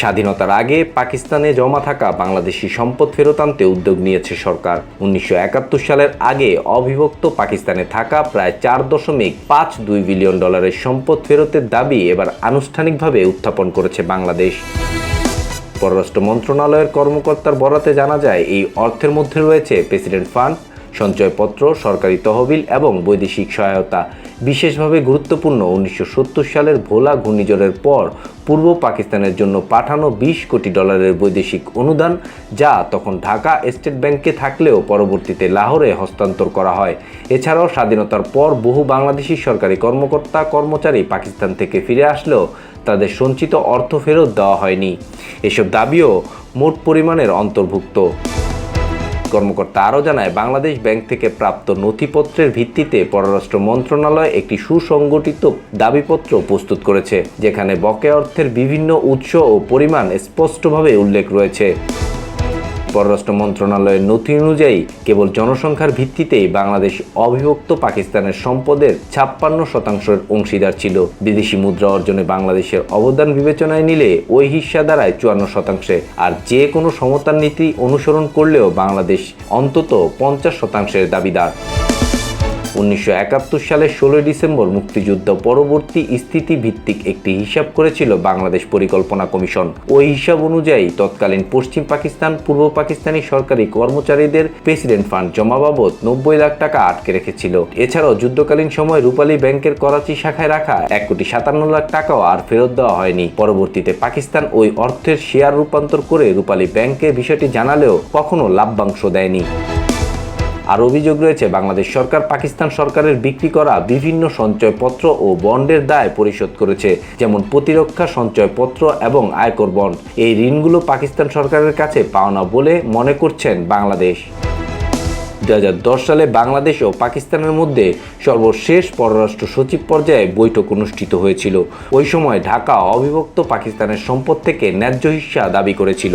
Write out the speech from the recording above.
স্বাধীনতার আগে পাকিস্তানে জমা থাকা বাংলাদেশি সম্পদ ফেরত আনতে উদ্যোগ নিয়েছে সরকার। উনিশশো একাত্তর সালের আগে অবিভক্ত পাকিস্তানে থাকা প্রায় চার দশমিক পাঁচ দুই বিলিয়ন ডলারের সম্পদ ফেরতের দাবি এবার আনুষ্ঠানিকভাবে উত্থাপন করেছে বাংলাদেশ। পররাষ্ট্র মন্ত্রণালয়ের কর্মকর্তার বরাতে জানা যায়, এই অর্থের মধ্যে রয়েছে প্রেসিডেন্ট ফান্ড সঞ্চয়পত্র, সরকারি তহবিল এবং বৈদেশিক সহায়তা। বিশেষভাবে গুরুত্বপূর্ণ উনিশশো সত্তর সালের ভোলা ঘূর্ণিঝড়ের পর পূর্ব পাকিস্তানের জন্য পাঠানো বিশ কোটি ডলারের বৈদেশিক অনুদান, যা তখন ঢাকা স্টেট ব্যাংকে থাকলেও পরবর্তীতে লাহোরে হস্তান্তর করা হয়। এছাড়াও স্বাধীনতার পর বহু বাংলাদেশি সরকারি কর্মকর্তা, কর্মচারী পাকিস্তান থেকে ফিরে আসলেও তাদের সঞ্চিত অর্থ ফেরত দেওয়া হয়নি। এসব দাবিও মোট পরিমাণের অন্তর্ভুক্ত। কর্মকর্তা আরও জানায়, বাংলাদেশ ব্যাংক থেকে প্রাপ্ত নথিপত্রের ভিত্তিতে পররাষ্ট্র মন্ত্রণালয় একটি সুসংগঠিত দাবিপত্র প্রস্তুত করেছে, যেখানে বকেয়া অর্থের বিভিন্ন উৎস ও পরিমাণ স্পষ্টভাবে উল্লেখ রয়েছে। পররাষ্ট্র মন্ত্রণালয়ের নথি অনুযায়ী কেবল জনসংখ্যার ভিত্তিতেই বাংলাদেশ অবিভক্ত পাকিস্তানের সম্পদের ছাপ্পান্ন শতাংশের অংশীদার ছিল। বিদেশি মুদ্রা অর্জনে বাংলাদেশের অবদান বিবেচনায় নিলে ওই হিস্সা দ্বারায় চুয়ান্ন শতাংশে আর যে কোনো সমতার নীতি অনুসরণ করলেও বাংলাদেশ অন্তত পঞ্চাশ শতাংশের দাবিদার। উনিশশো একাত্তর সালের ষোলোই ডিসেম্বর মুক্তিযুদ্ধ পরবর্তী স্থিতি ভিত্তিক একটি হিসাব করেছিল বাংলাদেশ পরিকল্পনা কমিশন। ওই হিসাব অনুযায়ী তৎকালীন পশ্চিম পাকিস্তান, পূর্ব পাকিস্তানি সরকারি কর্মচারীদের প্রেসিডেন্ট ফান্ড জমা বাবদ নব্বই লাখ টাকা আটকে রেখেছিল। এছাড়াও যুদ্ধকালীন সময় রূপালী ব্যাংকের করাচি শাখায় রাখা এক কোটি সাতান্ন লাখ টাকাও আর ফেরত দেওয়া হয়নি। পরবর্তীতে পাকিস্তান ওই অর্থের শেয়ার রূপান্তর করে রূপালী ব্যাংকে বিষয়টি জানালেও কখনো লাভ্যাংশ দেয়নি। আর অভিযোগ রয়েছে, বাংলাদেশ সরকার পাকিস্তান সরকারের বিক্রি করা বিভিন্ন সঞ্চয়পত্র ও বন্ডের দায় পরিশোধ করেছে, যেমন প্রতিরক্ষা সঞ্চয়পত্র এবং আয়কর বন্ড। এই ঋণগুলো পাকিস্তান সরকারের কাছে পাওনা বলে মনে করছেন বাংলাদেশ। দু হাজার দশ সালে বাংলাদেশ ও পাকিস্তানের মধ্যে সর্বশেষ পররাষ্ট্র সচিব পর্যায়ে বৈঠক অনুষ্ঠিত হয়েছিল। ওই সময় ঢাকা অবিভক্ত পাকিস্তানের সম্পদ থেকে ন্যায্য হিস্সা দাবি করেছিল।